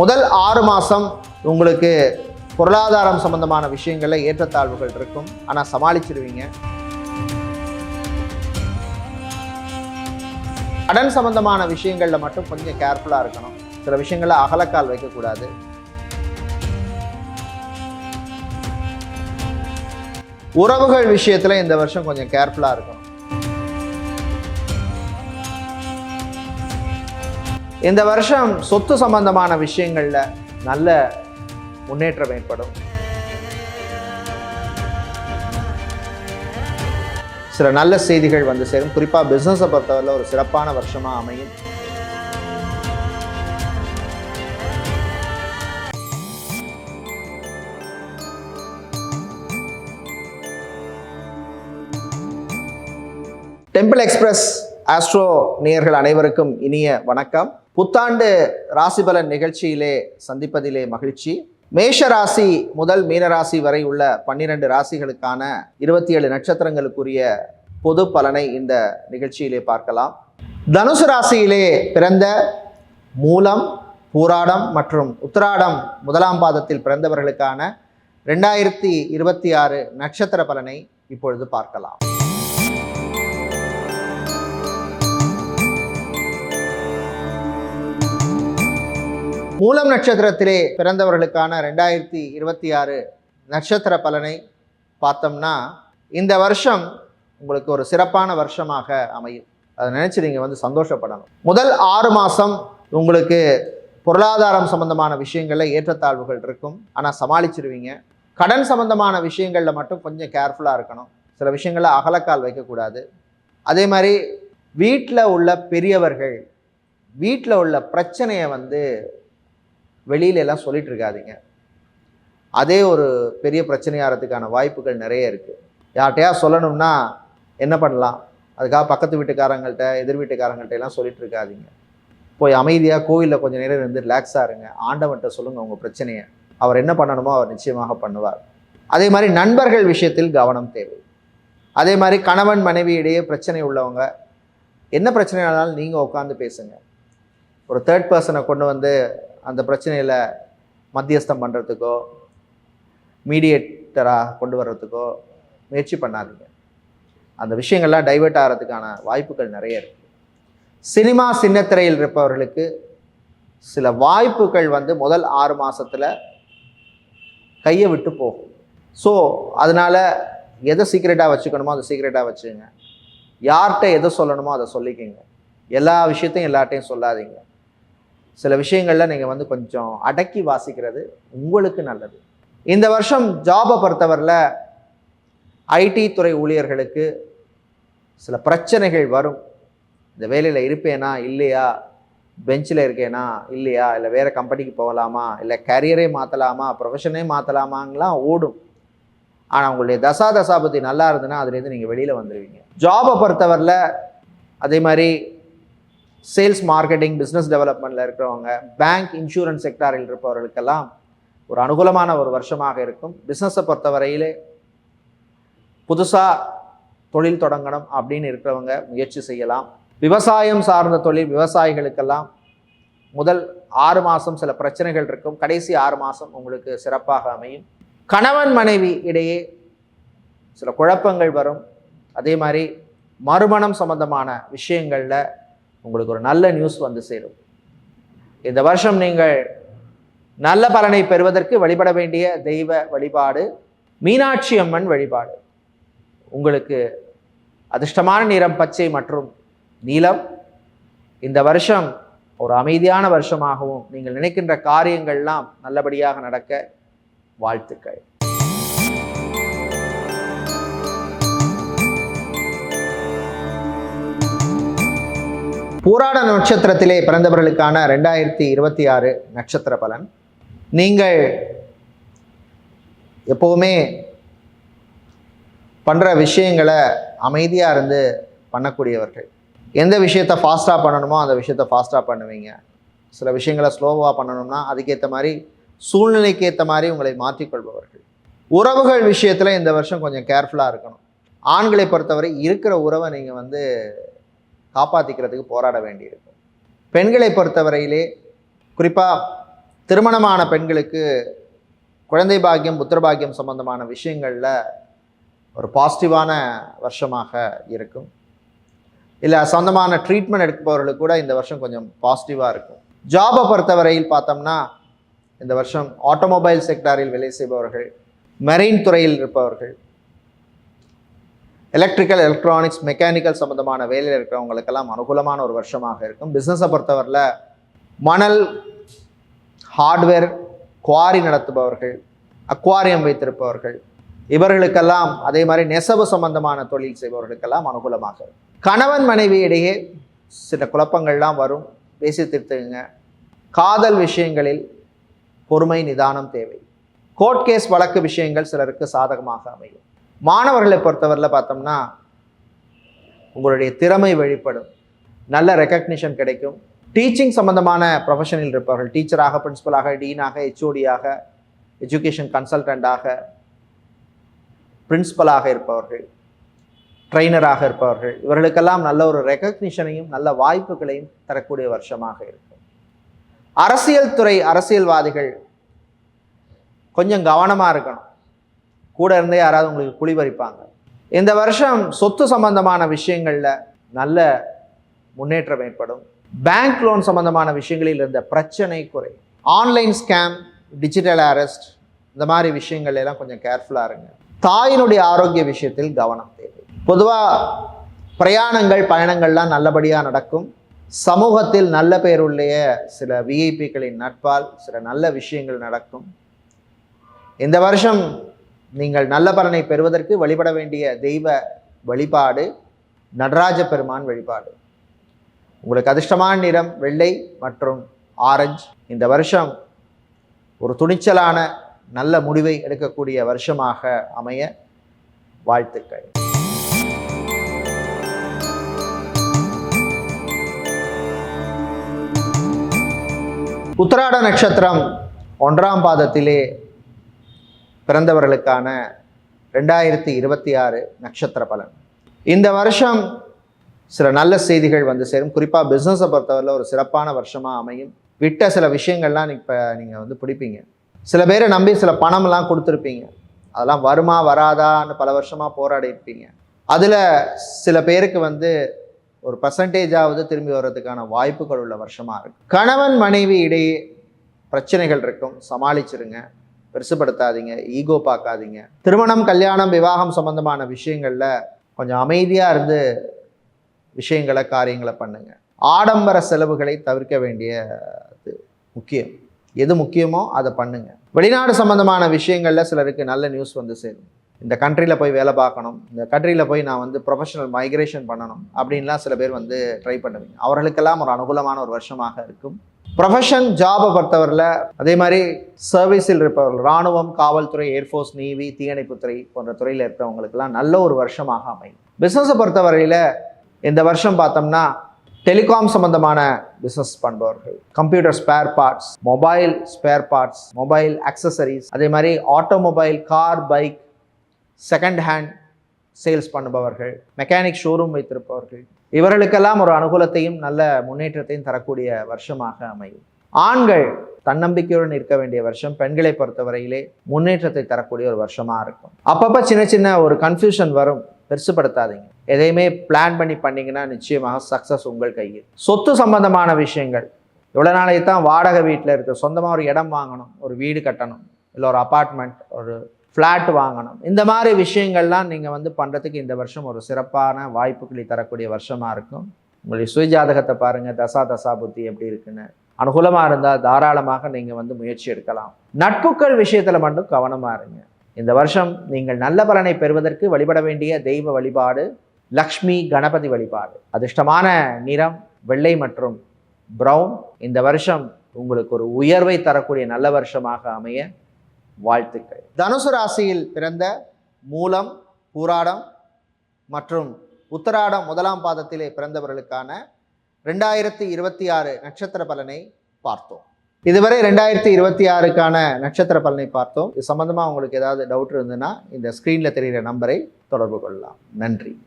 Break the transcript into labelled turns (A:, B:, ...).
A: முதல் ஆறு மாதம் உங்களுக்கு பொருளாதாரம் சம்பந்தமான விஷயங்களில் ஏற்றத்தாழ்வுகள் இருக்கும். ஆனால் சமாளிச்சிடுவீங்க கடன் சம்பந்தமான விஷயங்களில் மட்டும் கொஞ்சம் கேர்ஃபுல்லாக இருக்கணும். சில விஷயங்களில் அகலக்கால் வைக்கக்கூடாது. உறவுகள் விஷயத்தில் இந்த வருஷம் கொஞ்சம் கேர்ஃபுல்லாக இருக்கணும். இந்த வருஷம் சொத்து சம்பந்தமான விஷயங்களில் நல்ல முன்னேற்றம் ஏற்படும். சில நல்ல செய்திகள் வந்து சேரும். குறிப்பாக பிஸ்னஸை பொறுத்தவரையில் ஒரு சிறப்பான வருஷமாக அமையும். டெம்பிள் எக்ஸ்பிரஸ் ஆஸ்ட்ரோ நேயர்கள் அனைவருக்கும் இனிய வணக்கம். புத்தாண்டு ராசிபலன் நிகழ்ச்சியிலே சந்திப்பதிலே மகிழ்ச்சி. மேஷ ராசி முதல் மீனராசி வரை உள்ள பன்னிரண்டு ராசிகளுக்கான இருபத்தி ஏழு நட்சத்திரங்களுக்குரிய பொது பலனை இந்த நிகழ்ச்சியிலே பார்க்கலாம். தனுசு ராசியிலே பிறந்த மூலம் பூராடம் மற்றும் உத்திராடம் முதலாம் பாதத்தில் பிறந்தவர்களுக்கான ரெண்டாயிரத்தி இருபத்தி ஆறு நட்சத்திர பலனை இப்பொழுது பார்க்கலாம். மூலம் நட்சத்திரத்திலே பிறந்தவர்களுக்கான ரெண்டாயிரத்தி இருபத்தி ஆறு நட்சத்திர பலனை பார்த்தோம்னா இந்த வருஷம் உங்களுக்கு ஒரு சிறப்பான வருஷமாக அமையும். அதை நினச்சி நீங்கள் வந்து சந்தோஷப்படணும். முதல் ஆறு மாதம் உங்களுக்கு பொருளாதாரம் சம்பந்தமான விஷயங்களில் ஏற்றத்தாழ்வுகள் இருக்கும். ஆனால் சமாளிச்சிருவீங்க. கடன் சம்பந்தமான விஷயங்களில் மட்டும் கொஞ்சம் கேர்ஃபுல்லாக இருக்கணும். சில விஷயங்களில் அகலக்கால் வைக்கக்கூடாது. அதே மாதிரி வீட்டில் உள்ள பெரியவர்கள் வீட்டில் உள்ள பிரச்சனையை வந்து வெளியில எல்லாம் சொல்லிட்டு இருக்காதீங்க அதே ஒரு பெரிய பிரச்சனையாகிறதுக்கான வாய்ப்புகள் நிறைய இருக்குது யார்கிட்டயா சொல்லணும்னா என்ன பண்ணலாம்? அதுக்காக பக்கத்து வீட்டுக்காரங்கள்ட்ட எதிர் வீட்டுக்காரங்கள்ட்ட எல்லாம் சொல்லிட்டு இருக்காதீங்க போய் அமைதியாக கோவிலில் கொஞ்சம் நேரம் இருந்து ரிலாக்ஸாக இருங்க. ஆண்டவன்கிட்ட சொல்லுங்கள் உங்கள் பிரச்சனையை. அவர் என்ன பண்ணணுமோ அவர் நிச்சயமாக பண்ணுவார். அதே மாதிரி நண்பர்கள் விஷயத்தில் கவனம் தேவை. அதே மாதிரி கணவன் மனைவி இடையே பிரச்சனை உள்ளவங்க என்ன பிரச்சனையானாலும் நீங்கள் உட்காந்து பேசுங்கள் ஒரு தேர்ட் பர்சனை கொண்டு வந்து அந்த பிரச்சனையில் மத்தியஸ்தம் பண்ணுறதுக்கோ மீடியேட்டராக கொண்டு வர்றதுக்கோ முயற்சி பண்ணாதீங்க. அந்த விஷயங்கள்லாம் டைவெர்ட் ஆகிறதுக்கான வாய்ப்புகள் நிறைய இருக்குது சினிமா சின்னத்திரையில் இருப்பவர்களுக்கு சில வாய்ப்புகள் வந்து முதல் ஆறு மாதத்தில் கையை விட்டு போகும். ஸோ அதனால் எதை சீக்ரெட்டாக வச்சுக்கணுமோ அதை சீக்ரெட்டாக வச்சுங்க யார்கிட்ட எதை சொல்லணுமோ அதை சொல்லிக்கங்க. எல்லா விஷயத்தையும் எல்லார்ட்டையும் சொல்லாதீங்க. சில விஷயங்களில் நீங்கள் வந்து கொஞ்சம் அடக்கி வாசிக்கிறது உங்களுக்கு நல்லது. இந்த வருஷம் ஜாபை பொறுத்தவரையில் ஐடி துறை ஊழியர்களுக்கு சில பிரச்சனைகள் வரும். இந்த வேலையில் இருப்பேனா இல்லையா? பெஞ்சில் இருக்கேனா இல்லையா? இல்லை வேறு கம்பெனிக்கு போகலாமா? இல்லை கரியரே மாற்றலாமா ப்ரொஃபஷனே மாற்றலாமாங்கலாம் ஓடும். ஆனால் உங்களுடைய தசா தசாபதி நல்லா இருந்ததுன்னா அதுலேருந்து நீங்கள் வெளியில் வந்துடுவீங்க ஜாபை பொறுத்தவரையில் அதே மாதிரி சேல்ஸ் மார்க்கெட்டிங் பிஸ்னஸ் டெவலப்மெண்ட்டில் இருக்கிறவங்க பேங்க் இன்சூரன்ஸ் செக்டாரில் இருப்பவர்களுக்கெல்லாம் ஒரு அனுகூலமான ஒரு வருஷமாக இருக்கும். பிஸ்னஸை பொறுத்தவரையிலே புதுசாக தொழில் தொடங்கணும் அப்படின்னு இருக்கிறவங்க முயற்சி செய்யலாம். விவசாயம் சார்ந்த தொழில் விவசாயிகளுக்கெல்லாம் முதல் ஆறு மாதம் சில பிரச்சனைகள் இருக்கும். கடைசி ஆறு மாதம் உங்களுக்கு சிறப்பாக அமையும். கணவன் மனைவி இடையே சில குழப்பங்கள் வரும். அதே மாதிரி மறுமணம் சம்பந்தமான விஷயங்களில் உங்களுக்கு ஒரு நல்ல நியூஸ் வந்து சேரும். இந்த வருஷம் நீங்கள் நல்ல பலனை பெறுவதற்கு வழிபட வேண்டிய தெய்வ வழிபாடு மீனாட்சி அம்மன் வழிபாடு. உங்களுக்கு அதிர்ஷ்டமான நிறம் பச்சை மற்றும் நீலம். இந்த வருஷம் ஒரு அமைதியான வருஷமாகவும் நீங்கள் நினைக்கின்ற காரியங்கள்லாம் நல்லபடியாக நடக்க வாழ்த்துக்கள். பூராட நட்சத்திரத்திலே பிறந்தவர்களுக்கான ரெண்டாயிரத்தி இருபத்தி ஆறு நட்சத்திர பலன். நீங்கள் எப்போவுமே பண்ணுற விஷயங்களை அமைதியாக இருந்து பண்ணக்கூடியவர்கள். எந்த விஷயத்த ஃபாஸ்ட்டாக பண்ணணுமோ அந்த விஷயத்த ஃபாஸ்ட்டாக பண்ணுவீங்க. சில விஷயங்களை ஸ்லோவாக பண்ணணும்னா அதுக்கேற்ற மாதிரி சூழ்நிலைக்கு ஏற்ற மாதிரி உங்களை மாற்றிக்கொள்பவர்கள் உறவுகள் விஷயத்தில் இந்த வருஷம் கொஞ்சம் கேர்ஃபுல்லாக இருக்கணும். ஆண்களை பொறுத்தவரை இருக்கிற உறவை நீங்கள் வந்து காப்பாற்றிக்கிறதுக்கு போராட வேண்டியிருக்கும். பெண்களை பொறுத்தவரையிலே குறிப்பாக திருமணமான பெண்களுக்கு குழந்தை பாக்கியம் புத்திர பாக்கியம் சம்பந்தமான விஷயங்களில் ஒரு பாசிட்டிவான வருஷமாக இருக்கும். இல்லை சொந்தமான ட்ரீட்மெண்ட் எடுப்பவர்களுக்கு கூட இந்த வருஷம் கொஞ்சம் பாசிட்டிவாக இருக்கும். ஜாபை பொறுத்தவரையில் பார்த்தோம்னா இந்த வருஷம் ஆட்டோமொபைல் செக்டாரில் வேலை செய்பவர்கள் மெரெயின் துறையில் இருப்பவர்கள் எலக்ட்ரிக்கல் எலக்ட்ரானிக்ஸ் மெக்கானிக்கல் சம்மந்தமான வேலையில் இருக்கிறவங்களுக்கெல்லாம் அனுகூலமான ஒரு வருஷமாக இருக்கும். பிஸ்னஸை பொறுத்தவரையில் மணல் ஹார்ட்வேர் குவாரி நடத்துபவர்கள் அக்வாரியம் வைத்திருப்பவர்கள் இவர்களுக்கெல்லாம் அதே மாதிரி நெசவு சம்பந்தமான தொழில் செய்பவர்களுக்கெல்லாம் அனுகூலமாக இருக்கும். கணவன் மனைவி இடையே சில குழப்பங்கள்லாம் வரும். பேசி திருத்துங்க காதல் விஷயங்களில் பொறுமை நிதானம் தேவை. கோர்ட் கேஸ் வழக்கு விஷயங்கள் சிலருக்கு சாதகமாக அமையும். மாணவர்களை பொறுத்தவரையில் பார்த்தோம்னா உங்களுடைய திறமை வெளிப்படும். நல்ல ரெக்கக்னிஷன் கிடைக்கும். டீச்சிங் சம்பந்தமான ப்ரொஃபஷனில் இருப்பவர்கள் டீச்சராக பிரின்ஸிபலாக டீனாக ஹெச்ஓடியாக எஜுகேஷன் கன்சல்டண்டாக பிரின்ஸிபலாக இருப்பவர்கள் ட்ரெயினராக இருப்பவர்கள். இவர்களுக்கெல்லாம் நல்ல ஒரு ரெக்கக்னிஷனையும் நல்ல வாய்ப்புகளையும் தரக்கூடிய வருஷமாக இருக்கும். அரசியல் துறை அரசியல்வாதிகள் கொஞ்சம் கவனமாக இருக்கணும். கூட இருந்தே யாராவது உங்களுக்கு குழி பறிப்பாங்க. இந்த வருஷம் சொத்து சம்பந்தமான விஷயங்களில் நல்ல முன்னேற்றம் ஏற்படும். பேங்க் லோன் சம்பந்தமான விஷயங்களில் இருந்த பிரச்சனை குறை. ஆன்லைன் ஸ்கேம் டிஜிட்டல் அரெஸ்ட் இந்த மாதிரி விஷயங்கள் எல்லாம் கொஞ்சம் கேர்ஃபுல்லாக இருங்க. தாயினுடைய ஆரோக்கிய விஷயத்தில் கவனம் தேவை. பொதுவாக பிரயாணங்கள் பயணங்கள்லாம் நல்லபடியாக நடக்கும். சமூகத்தில் நல்ல பெயருள்ள சில விஐபிக்களின் நட்பால் சில நல்ல விஷயங்கள் நடக்கும். இந்த வருஷம் நீங்கள் நல்ல பலனை பெறுவதற்கு வழிபட வேண்டிய தெய்வ வழிபாடு நடராஜ பெருமான் வழிபாடு. உங்களுக்கு அதிர்ஷ்டமான நிறம் வெள்ளை மற்றும் ஆரஞ்சு. இந்த வருஷம் ஒரு துணிச்சலான நல்ல முடிவை எடுக்கக்கூடிய வருஷமாக அமைய வாழ்த்துக்கள். உத்தராட நட்சத்திரம் ஒன்றாம் பாதத்திலே பிறந்தவர்களுக்கான ரெண்டாயிரத்தி இருபத்தி ஆறு நட்சத்திர பலன். இந்த வருஷம் சில நல்ல செய்திகள் வந்து சேரும். குறிப்பாக பிஸ்னஸை பொறுத்தவரையில் ஒரு சிறப்பான வருஷமாக அமையும். விட்ட சில விஷயங்கள்லாம் இப்போ நீங்கள் வந்து பிடிப்பீங்க. சில பேரை நம்பி சில பணம்லாம் கொடுத்துருப்பீங்க. அதெல்லாம் வருமா வராதான்னு பல வருஷமாக போராடி இருப்பீங்க. அதில் சில பேருக்கு வந்து ஒரு பர்சன்டேஜாவது திரும்பி வர்றதுக்கான வாய்ப்புகள் உள்ள வருஷமாக இருக்கும் கணவன் மனைவி இடையே பிரச்சனைகள் இருக்கும். சமாளிச்சிருங்க. பெருசுப்படுத்தாதீங்க ஈகோ பார்க்காதீங்க திருமணம் கல்யாணம் விவாகம் சம்பந்தமான விஷயங்களில் கொஞ்சம் அமைதியாக இருந்து விஷயங்களை காரியங்களை பண்ணுங்க. ஆடம்பர செலவுகளை தவிர்க்க வேண்டியது முக்கியம். எது முக்கியமோ அதை பண்ணுங்க. வெளிநாடு சம்பந்தமான விஷயங்களில் சிலருக்கு நல்ல நியூஸ் வந்து சேரும். இந்த கண்ட்ரியில் போய் வேலை பார்க்கணும். இந்த கண்ட்ரியில் போய் நான் வந்து ப்ரொஃபஷனல் மைக்ரேஷன் பண்ணணும் அப்படின்லாம் சில பேர் வந்து ட்ரை பண்ணுவீங்க. அவர்களுக்கெல்லாம் ஒரு அனுகூலமான ஒரு வருஷமாக இருக்கும். ப்ரொஃபஷன் ஜாபை பொறுத்தவரையில் அதே மாதிரி சர்வீஸில் இருப்பவர்கள் இராணுவம் காவல்துறை ஏர்ஃபோர்ஸ் நேவி தீயணைப்புத்துறை போன்ற துறையில் இருக்கிறவங்களுக்கெல்லாம் நல்ல ஒரு வருஷமாக அமையும். பிஸ்னஸை பொறுத்தவரையில் இந்த வருஷம் பார்த்தோம்னா டெலிகாம் சம்பந்தமான business பண்ணுபவர்கள் computer spare parts mobile spare parts mobile accessories அதே மாதிரி automobile car bike second hand sales பண்ணுபவர்கள் mechanic showroom வைத்திருப்பவர்கள் இவர்களுக்கெல்லாம் ஒரு அனுகூலத்தையும் நல்ல முன்னேற்றத்தையும் தரக்கூடிய வருஷமாக அமையும். ஆண்கள் தன்னம்பிக்கையுடன் இருக்க வேண்டிய வருஷம் பெண்களை பொறுத்தவரையிலே முன்னேற்றத்தை தரக்கூடிய ஒரு வருஷமாக இருக்கும். அப்பப்போ சின்ன சின்ன ஒரு கன்ஃபியூஷன் வரும். பெருசுப்படுத்தாதீங்க எதையுமே பிளான் பண்ணி பண்ணிங்கன்னா நிச்சயமாக சக்ஸஸ் உங்கள் கையில். சொத்து சம்பந்தமான விஷயங்கள். இவ்வளோ நாளைக்கு தான் வாடகை வீட்டில் இருக்க. சொந்தமாக ஒரு இடம் வாங்கணும் ஒரு வீடு கட்டணும் இல்லை ஒரு அப்பார்ட்மெண்ட் ஒரு ஃப்ளாட் வாங்கணும். இந்த மாதிரி விஷயங்கள்லாம் நீங்கள் வந்து பண்ணுறதுக்கு இந்த வருஷம் ஒரு சிறப்பான வாய்ப்புகளை தரக்கூடிய வருஷமாக இருக்கும். உங்களுடைய சுயஜாதகத்தை பாருங்கள் தசா தசா புத்தி எப்படி இருக்குன்னு. அனுகூலமாக இருந்தால் தாராளமாக நீங்கள் வந்து முயற்சி எடுக்கலாம். நட்புக்கள் விஷயத்தில் மட்டும் கவனமாக இருங்க. இந்த வருஷம் நீங்கள் நல்ல பலனை பெறுவதற்கு வழிபட வேண்டிய தெய்வ வழிபாடு லக்ஷ்மி கணபதி வழிபாடு. அதிர்ஷ்டமான நிறம் வெள்ளை மற்றும் ப்ரௌன் இந்த வருஷம் உங்களுக்கு ஒரு உயர்வை தரக்கூடிய நல்ல வருஷமாக அமைய வாழ்த்துக்கள். தனுசு ராசியில் பிறந்த மூலம் பூராடம் மற்றும் உத்தராடம் முதலாம் பாதத்திலே பிறந்தவர்களுக்கான ரெண்டாயிரத்தி இருபத்தி ஆறு நட்சத்திர பலனை பார்த்தோம். இதுவரை ரெண்டாயிரத்தி இருபத்தி ஆறுக்கான நட்சத்திர பலனை பார்த்தோம். இது சம்பந்தமாக உங்களுக்கு ஏதாவது டவுட் இருந்ததுன்னா இந்த ஸ்க்ரீனில் தெரிகிற நம்பரை தொடர்பு கொள்ளலாம். நன்றி.